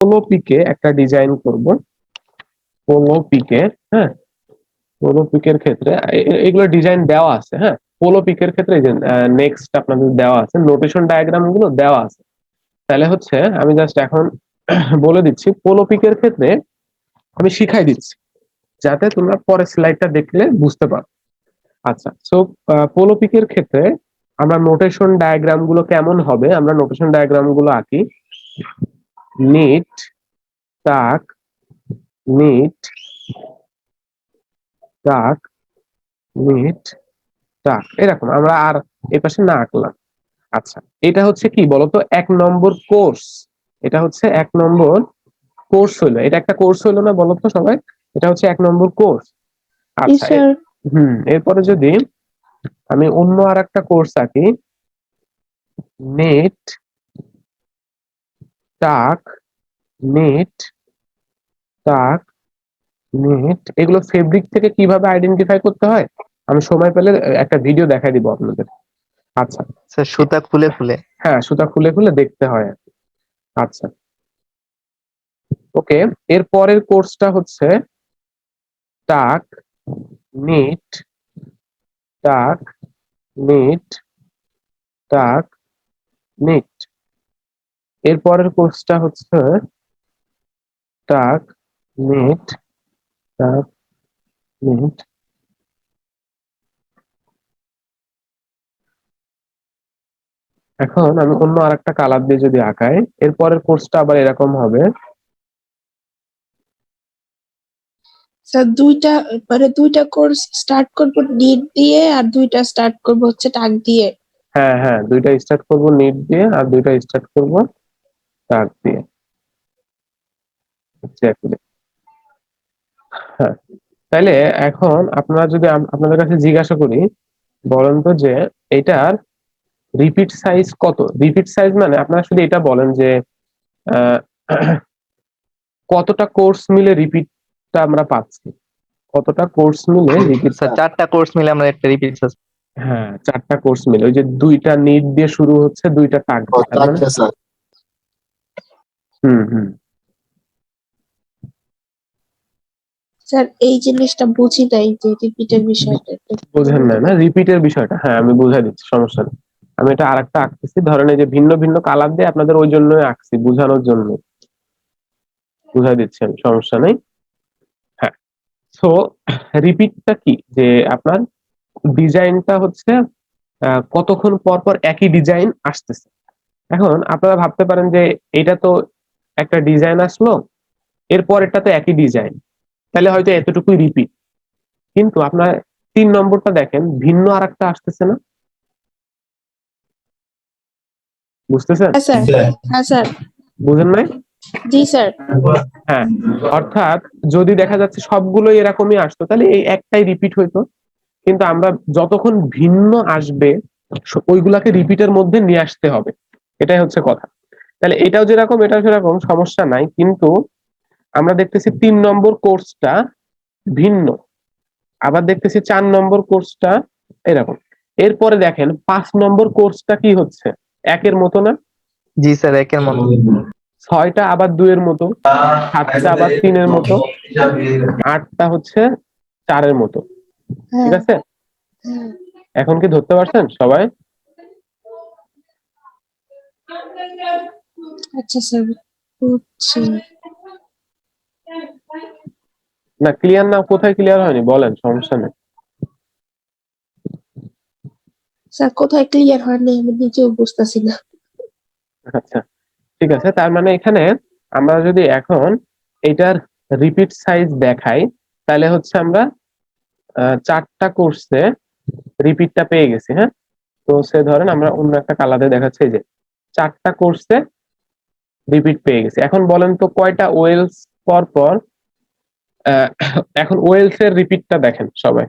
Polo পিকে একটা design করব। Polo পিকে হ্যাঁ? পোলো পিকের ক্ষেত্রে এগুলো ডিজাইন দেওয়া আছে হ্যাঁ? পোলো পিকের ক্ষেত্রে নেক্সট আপনাদের দেওয়া আছে নোটেশন ডায়াগ্রামগুলো দেওয়া আছে। তাহলে হচ্ছে, আমি জাস্ট এখন বলে দিচ্ছি পোলো পিকের ক্ষেত্রে আমি শিখাই দিচ্ছি, যাতে তোমরা পরের স্লাইডটা দেখলে বুঝতে পারো। আচ্ছা সো পোলো পিকের ক্ষেত্রে আমরা নোটেশন ডায়াগ্রামগুলো কেমন হবে, আমরা নোটেশন ডায়াগ্রামগুলো আঁকি। নিট তাক নিট তাক নিট তাক। এরকম আমরা আর এ পাশে না আঁকলাম। আচ্ছা এটা হচ্ছে কি বলতো? এক নম্বর কোর্স। এটা হচ্ছে এক নম্বর কোর্স হইল। এটা একটা কোর্স হইল না বলতো সবাই? এটা হচ্ছে এক নম্বর কোর্স। আচ্ছা হুম এরপরে যদি আমি অন্য আর একটা কোর্স আঁকি নেট টাক নেট টাক নেট এগুলো ফেব্রিক থেকে কীভাবে আইডেন্টিফাই করতে হয়? আমি সময় পেলে একটা ভিডিও দেখাই দিব আপনাদের। আচ্ছা। স্যার সুতা খুলে খুলে। হ্যাঁ সুতা খুলে খুলে দেখতে হয় আর কি। আচ্ছা। ওকে এর পরের কোর্সটা হচ্ছে টাক নিট টাক নিট টাক নিট। এর পরের কোর্সটা হচ্ছে টাক নিট টাক নিট। এখন আমি অন্য আরেকটা কালার দিয়ে যদি আঁকাই এর পরের কোর্সটা আবার এরকম হবে। স্যার দুইটা মানে দুইটা কোর্স স্টার্ট করব নিট দিয়ে আর দুইটা স্টার্ট করব হচ্ছে টাক দিয়ে। হ্যাঁ হ্যাঁ দুইটা স্টার্ট করব নিট দিয়ে আর দুইটা স্টার্ট করব টাক দিয়ে। Exactly. হ্যাঁ। তাইলে এখন আপনারা যদি আপনাদের কাছে জিজ্ঞাসা করি বলেন তো যে এটার রিপিট সাইজ কত? রিপিট সাইজ মানে আপনারা শুধু এটা বলেন যে আহ, কতটা কোর্স মিলে রিপিটটা আমরা পাচ্ছি? কতটা কোর্স মিলে রিপিট স্যার চারটা কোর্স মিলে আমরা একটা রিপিট হ্যাঁ চারটা কোর্স মিলে। ওই যে দুইটা নিট দিয়ে শুরু হচ্ছে দুইটা টাক হুম হুম। স্যার এই জিনিসটা বুঝি নাই যে রিপিটের বিষয়টা। বোঝেন না না রিপিটের বিষয়টা। হ্যাঁ আমি বুঝাই দিচ্ছি সমস্যা নেই। আমি এটা আরেকটা আঁকতেছি ধরেন এই যে ভিন্ন ভিন্ন কালার দিয়ে আপনাদের ওই জন্যই আঁকছি বোঝানোর জন্য বুঝাই দিচ্ছি আমি সমস্যা নেই। হ্যাঁ সো রিপিটটা কি? যে আপনার ডিজাইনটা হচ্ছে আহ, কতক্ষণ পর পর একই ডিজাইন আসতেছে। এখন আপনারা ভাবতে পারেন যে এটা তো একটা ডিজাইন আসলো এরপর এটা তো একই ডিজাইন। তাহলে হয়তো এতটুকুই রিপিট কিন্তু আপনার তিন নম্বরটা দেখেন ভিন্ন আর একটা আসতেছে না? বুঝতেছেন? হ্যাঁ স্যার। হ্যাঁ স্যার। বুঝেন নাই? জি স্যার। হ্যাঁ অর্থাৎ যদি দেখা যাচ্ছে সবগুলোই এরকমই আসতো তাহলে এই একটাই রিপিট হইতো। কিন্তু আমরা যতক্ষণ ভিন্ন আসবে ওইগুলাকে রিপিটের মধ্যে নিয়ে আসতে হবে। এটাই হচ্ছে কথা। তাহলে এটাও যেরকম এটাও সেরকম সমস্যা নাই। কিন্তু আমরা দেখতেছি তিন নম্বর কোর্সটা ভিন্ন। আবার দেখতেছি চার নম্বর কোর্সটা এরকম। এরপরে দেখেন পাঁচ নম্বর কোর্সটা কি হচ্ছে? একের মতো না? জি স্যার একের মতো। ছয়টা আবার দুইয়ের মতো সাতটা আবার তিনের মতো আটটা হচ্ছে চারের মতো। ঠিক আছে। এখন কি ধরতে পারছেন সবাই? আচ্ছা স্যার বুঝছি। না ক্লিয়ার না কোথায় ক্লিয়ার হয়নি? বলেন সমস্যা নেই। স্যার কোথায় ক্লিয়ার হয়নি? আমি নিজেও বুঝতেছি না। আচ্ছা ঠিক আছে। তার মানে এখানে আমরা যদি এখন এটার রিপিট সাইজ দেখাই তাহলে হচ্ছে আমরা চারটা কোর্সে রিপিটটা পেয়ে গেছি হ্যাঁ? তো সে ধরেন আমরা অন্য একটা কালারে দেখাচ্ছি যে চারটা কোর্সে রিপিট পেয়ে গেছি। এখন বলেন তো কয়টা ওয়েলস পর পর আহ, এখন ওয়েলস এর রিপিটটা দেখেন সবাই।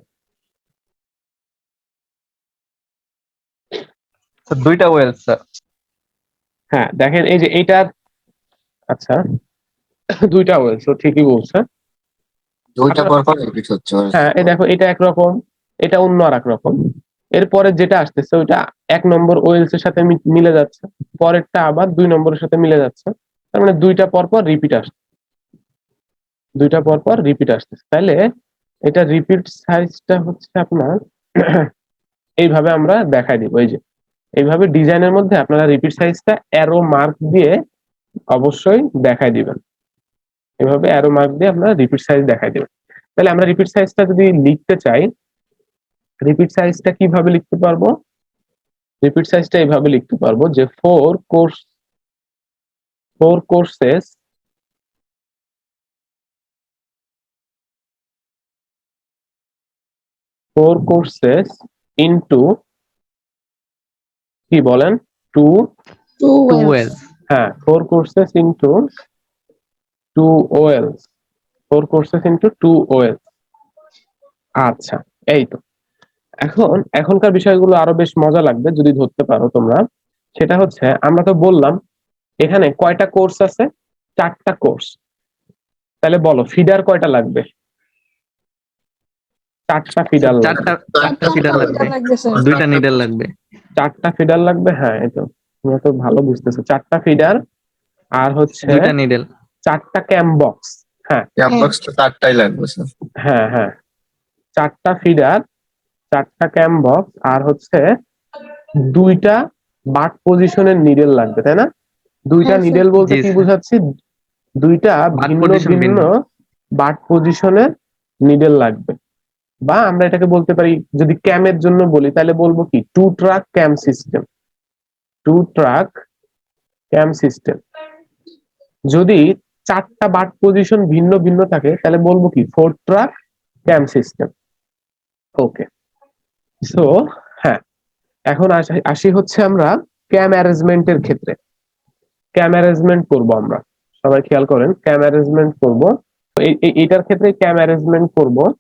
দুইটা ওয়েলস স্যার। হ্যাঁ দেখেন এই যে এইটার আচ্ছা দুইটা ওয়েলস তো ঠিকই বলছে। দুইটা পর পর রিপিট হচ্ছে হ্যাঁ এই দেখো এটা একরকম এটা অন্য আর এক রকম। এরপরে যেটা আসতেছে ওইটা এক নম্বর ওয়েলস এর সাথে মিলে যাচ্ছে, পরেরটা আবার দুই নম্বরের সাথে মিলে যাচ্ছে, তার মানে দুইটা পর পর রিপিট আসছে। দুইটা পর পর রিপিট আসতেছে তাহলে এটা রিপিট সাইজটা হচ্ছে আপনার, এইভাবে আমরা দেখাই দিব। এই যে, এইভাবে ডিজাইনের মধ্যে আপনারা রিপিট সাইজটা অ্যারো মার্ক দিয়ে অবশ্যই দেখাই দিবেন। এভাবে অ্যারো মার্ক দিয়ে আপনারা রিপিট সাইজ দেখাই দিবেন। তাহলে আমরা রিপিট সাইজটা যদি লিখতে চাই রিপিট সাইজটা কীভাবে লিখতে পারব? রিপিট সাইজটা এইভাবে লিখতে পারব যে four course four courses four courses into কি বলেন? টু হ্যাঁ four courses into two wales four courses into two wales আচ্ছা এই তো। এখন এখনকার বিষয়গুলো আরও বেশ মজা লাগবে যদি ধরতে পারো তোমরা। সেটা হচ্ছে আমরা তো বললাম এখানে কয়টা কোর্স আছে? চারটা কোর্স তাহলে বলো ফিডার কয়টা লাগবে? চারটা ফিডার লাগবে। চারটা চারটা ফিডার লাগবে। লাগবে দুইটা নিডল লাগবে। চারটা ফিডার লাগবে? হ্যাঁ এই তো তোমরা তো ভালো বুঝতেছো। চারটা ফিডার আর হচ্ছে দুইটা নিডল চারটা ক্যাম্প বক্স ক্যাম্পবক্স তো চারটাই লাগবে স্যার হ্যাঁ হ্যাঁ। চারটা ফিডার চারটা ক্যাম্প বক্স আর হচ্ছে দুইটা বাট পজিশনের নিডেল লাগবে তাই না? দুইটা হ্যাঁ, নিডেল বলতে কি। বোঝাচ্ছি? দুইটা ভিন্ন ভিন্ন ভিন্ন। বাট পজিশনের নিডেল লাগবে। বা আমরা এটাকে বলতে পারি যদি ক্যামের জন্য বলি তাহলে বলব কি? Two track cam system two track cam system যদি চারটা বাট পজিশন ভিন্ন ভিন্ন থাকে তাহলে বলব কি? Four track cam system okay so হ্যাঁ। এখন আসি- হচ্ছে আমরা ক্যাম অ্যারেঞ্জমেন্টের ক্ষেত্রে। ক্যাম অ্যারেঞ্জমেন্ট করব আমরা। সবাই খেয়াল করেন ক্যাম অ্যারেঞ্জমেন্ট করব। এইটার ক্ষেত্রে ক্যাম অ্যারেঞ্জমেন্ট করব।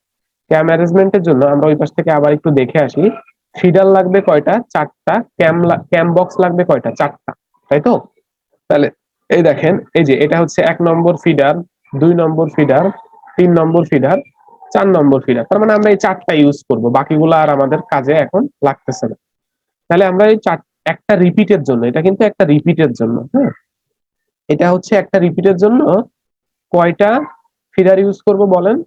ক্যাম অ্যারেঞ্জমেন্টের জন্য আমরা ওই পাশ থেকে আবার একটু দেখে আসি। ফিডার লাগবে কয়টা? চারটা। ক্যাম ক্যাম বক্স লাগবে কয়টা? চারটা। তাই তো? তাহলে এই দেখেন, এই যে এটা হচ্ছে এক নম্বর ফিডার দুই নম্বর ফিডার তিন নম্বর ফিডার চার নম্বর ফিডার তার মানে আমরা এই চারটা ইউজ করব। বাকিগুলো আর আমাদের কাজে এখন লাগতেছে না। তাহলে আমরা এই চার, একটা রিপিটের জন্য, এটা কিন্তু একটা রিপিটের জন্য হ্যাঁ? এটা হচ্ছে একটা রিপিটের জন্য কয়টা ফিডার ইউজ করব বলেন?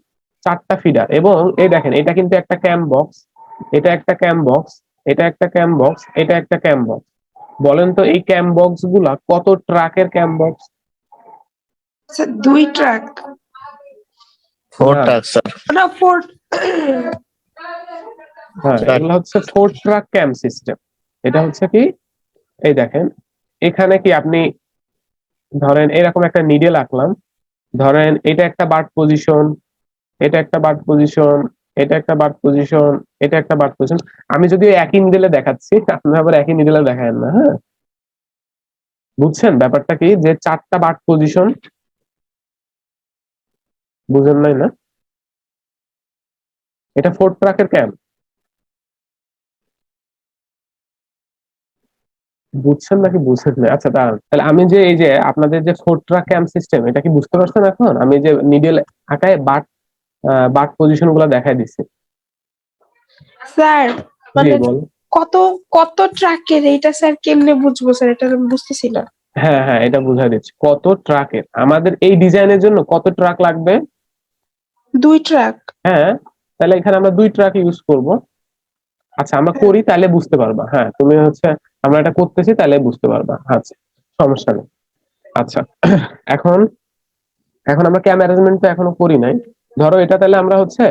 চারটা ফিডার এবং এই দেখেন, এটা কিন্তু একটা ক্যাম্প বক্স এটা একটা ক্যাম্প বক্স এটা একটা ক্যাম্প বক্স এটা একটা ক্যাম্প বক্স বলেন তো, এই ক্যাম্প বক্সগুলা কত ট্রাকের ক্যাম্প বক্স দুই ট্রাক ফোর। ট্রাক স্যার না ফোর হ্যাঁ এগুলো হচ্ছে ফোর ট্রাক ক্যাম্প সিস্টেম। এটা হচ্ছে কি? এই দেখেন এখানে কি আপনি ধরেন এরকম একটা নিডেল আঁকলাম। ধরেন এটা একটা বার্ড পজিশন এটা একটা বার্ড পজিশন এটা একটা বার্ড পজিশন এটা একটা বার্ড পজিশন। আমি যদি একই নিডেলে দেখাচ্ছি আপনি আবার একই নিডেলে দেখায়েন না হ্যাঁ? বুঝছেন ব্যাপারটা কি? যে চারটা বার্ড পজিশন বুঝেন নাই না? এটা ফোর ট্রাকের ক্যাম্প বুঝছেন নাকি বুঝছেন না? আচ্ছা দাঁড়ান। তাহলে আমি যে এই যে আপনাদের যে ফোর ট্রাক ক্যাম্প সিস্টেম এটা কি বুঝতে পারছেন এখন? আমি যে নিডেল আঁকায় বাট বাট পজিশনগুলো দেখাই দিছি। স্যার মানে বল। কত কত ট্রাকের? এটা স্যার কেমনে বুঝব স্যার? এটা আমি বুঝতেছি না। হ্যাঁ হ্যাঁ এটা বুঝাই দিচ্ছি। কত ট্রাকের? আমাদের এই ডিজাইনের জন্য কত ট্রাক লাগবে? দুই ট্রাক হ্যাঁ তাহলে এখানে আমরা দুই ট্রাক ইউজ করব। আচ্ছা আমরা করি, তাহলে বুঝতে পারবা। হ্যাঁ তুমি হচ্ছে, আমরা এটা করতেছি, তাহলে বুঝতে পারবা। আচ্ছা সমস্যা নেই। আচ্ছা এখন এখন আমরা ক্যাম অ্যারেঞ্জমেন্ট তো এখনও করি নাই। ধরো, এটা তাহলে আমরা হচ্ছে,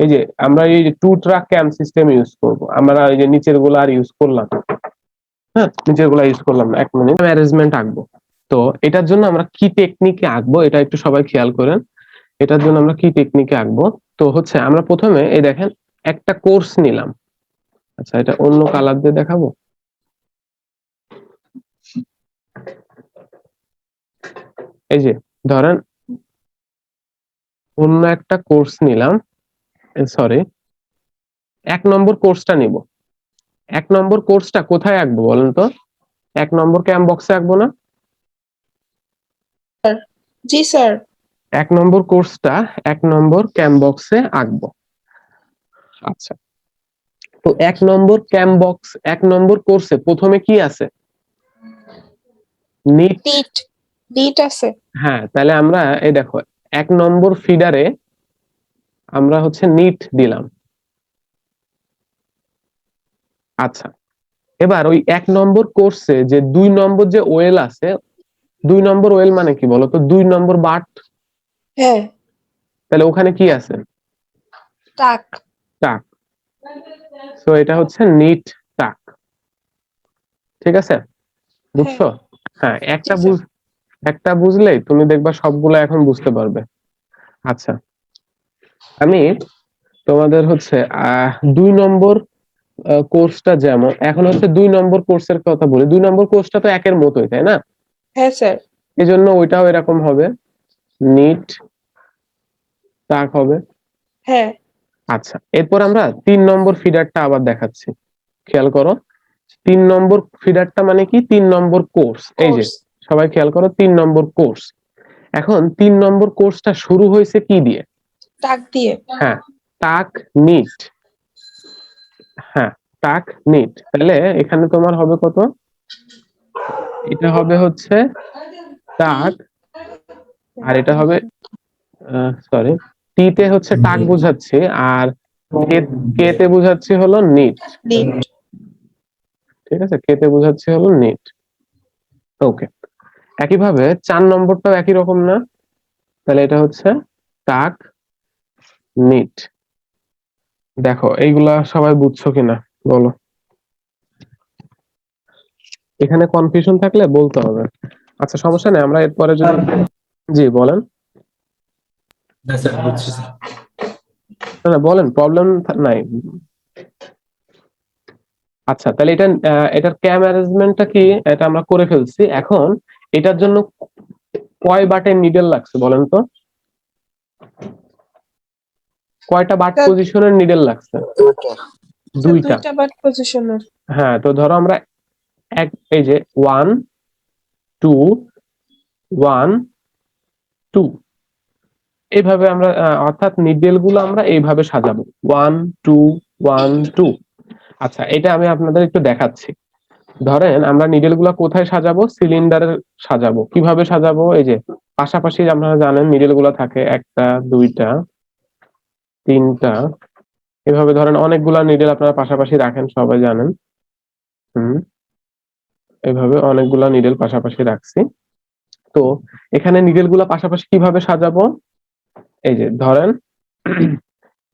এই যে, আমরা এই যে two track cam system use করব। আমরা এই যে নিচেরগুলো আর ইউজ করলাম। হ্যাঁ নিচেরগুলো ইউজ করলাম না। এক মিনিট অ্যারেঞ্জমেন্ট আঁকবো। তো এটার জন্য আমরা কি টেকনিকে আঁকবো, এটা একটু সবাই খেয়াল করেন। এটার জন্য আমরা কি টেকনিকে আঁকবো? তো হচ্ছে আমরা প্রথমে, এই দেখেন, একটা কোর্স নিলাম। আচ্ছা এটা অন্য কালার দিয়ে দেখাবো? এই যে, ধরেন, অন্য একটা কোর্স নিলাম। সরি এক নম্বর কোর্সটা নিব। এক নম্বর কোর্সটা কোথায় আঁকবো বলেন তো? এক নম্বর ক্যাম্প বক্সে আঁকবো না? জি, স্যার। এক নম্বর কোর্সটা এক নম্বর ক্যাম্প বক্সে আঁকবো। আচ্ছা। তো এক নম্বর ক্যাম্প বক্স এক নম্বর কোর্সে প্রথমে কি আছে? নিট নিট নিট আছে। হ্যাঁ তাহলে আমরা এই দেখো এক নম্বর ফিডারে আমরা হচ্ছে নিট দিলাম। আচ্ছা। এবার ওই এক নম্বর কোর্সে যে দুই নম্বর যে ওয়েল আছে দুই নম্বর ওয়েল মানে কি বলতো? দুই নম্বর বাট হ্যাঁ। তাহলে ওখানে কি আছে? টাক টাক সো এটা হচ্ছে নিট টাক ঠিক আছে? বুঝছ? হ্যাঁ। একটা বুঝ একটা বুঝলেই তুমি দেখবা সবগুলো এখন বুঝতে পারবে। আচ্ছা। আমি তোমাদের হচ্ছে আহ দুই নম্বর কোর্সটা যেমন এখন হচ্ছে দুই নম্বর কোর্সের কথা বলি। দুই নম্বর কোর্সটা তো একের মতোই তাই না? হ্যাঁ স্যার। এই জন্য ওইটাও এরকম হবে। নিট টাক হবে। হ্যাঁ। আচ্ছা এরপর আমরা তিন নম্বর ফিডারটা আবার দেখাচ্ছি। খেয়াল করো তিন নম্বর ফিডারটা মানে কি? তিন নম্বর কোর্স এই যে সবাই খেয়াল করো তিন নম্বর কোর্স এখন তিন নম্বর কোর্সটা শুরু হয়েছে কি দিয়ে? টাক দিয়ে। হ্যাঁ টাক নিট হ্যাঁ টাক নিট তাহলে এখানে তোমার হবে কত? এটা হবে হচ্ছে টাক আর এটা হবে সরি টি তে হচ্ছে টাক বোঝাচ্ছি আর কে তে বোঝাচ্ছি হলো নিট। ঠিক আছে? কে তে বোঝাচ্ছি হলো নিট। ওকে। একইভাবে চার নম্বরটাও একই রকম না? তাহলে এটা হচ্ছে টাক নিট। দেখো এইগুলা সবাই বুঝছ কিনা? বলো। এখানে কনফিউশন থাকলে বলতে হবে। আচ্ছা সমস্যা নেই আমরা এরপরে যদি জি বলেন। না স্যার বুঝছি স্যার। না না বলেন প্রবলেম নাই। আচ্ছা তাহলে এটা এটার ক্যাম অ্যারেঞ্জমেন্টটা কি? এটা আমরা করে ফেলছি। এখন এটার জন্য কয় বাটের নিডেল লাগছে বলেন তো? কয়টা বাট পজিশনের নিডেল লাগছে? দুইটা। দুইটা। বাট পজিশনের হ্যাঁ তো ধরো আমরা এক এই যে ওয়ান টু ওয়ান টু এইভাবে আমরা অর্থাৎ নিডেলগুলো আমরা এইভাবে সাজাবো। ওয়ান টু ওয়ান টু আচ্ছা এটা আমি আপনাদের একটু দেখাচ্ছি। ধরেন আমরা নিডেলগুলা কোথায় সাজাবো? সিলিন্ডারের সাজাবো। কীভাবে সাজাবো? এই যে, পাশাপাশি আপনারা জানেন নিডেলগুলা থাকে একটা, দুইটা, তিনটা। এভাবে ধরেন অনেকগুলা নিডেল আপনারা পাশাপাশি রাখেন, সবাই জানেন। হুম। এভাবে অনেকগুলা নিডেল পাশাপাশি রাখছি। তো, এখানে নিডেলগুলা পাশাপাশি কীভাবে সাজাবো? এই যে ধরেন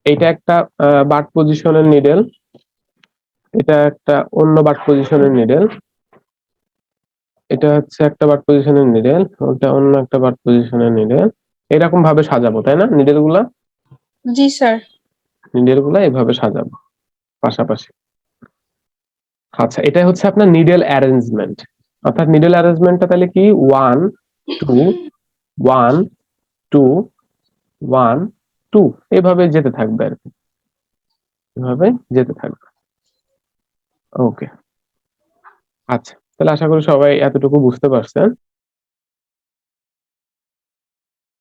এটা একটা বাট পজিশনের নিডেল এটা একটা অন্য বাট পজিশনের নিডেল এটা হচ্ছে একটা বাট পজিশনের নিডেল ওটা অন্য একটা বাট পজিশনের নিডেল এরকম ভাবে সাজাবো তাই না নিডেলগুলা? জি স্যার। নিডেলগুলা এভাবে সাজাবো পাশাপাশি। আচ্ছা এটা হচ্ছে আপনার নিডেল অ্যারেঞ্জমেন্ট অর্থাৎ নিডেল অ্যারেঞ্জমেন্টটা তাহলে কি? One two one two one, two, এভাবে যেতে থাকবে আর কি। এভাবে যেতে থাকবে। ওকে। আচ্ছা তাহলে আশা করি সবাই এতটুকু বুঝতে পারছেন।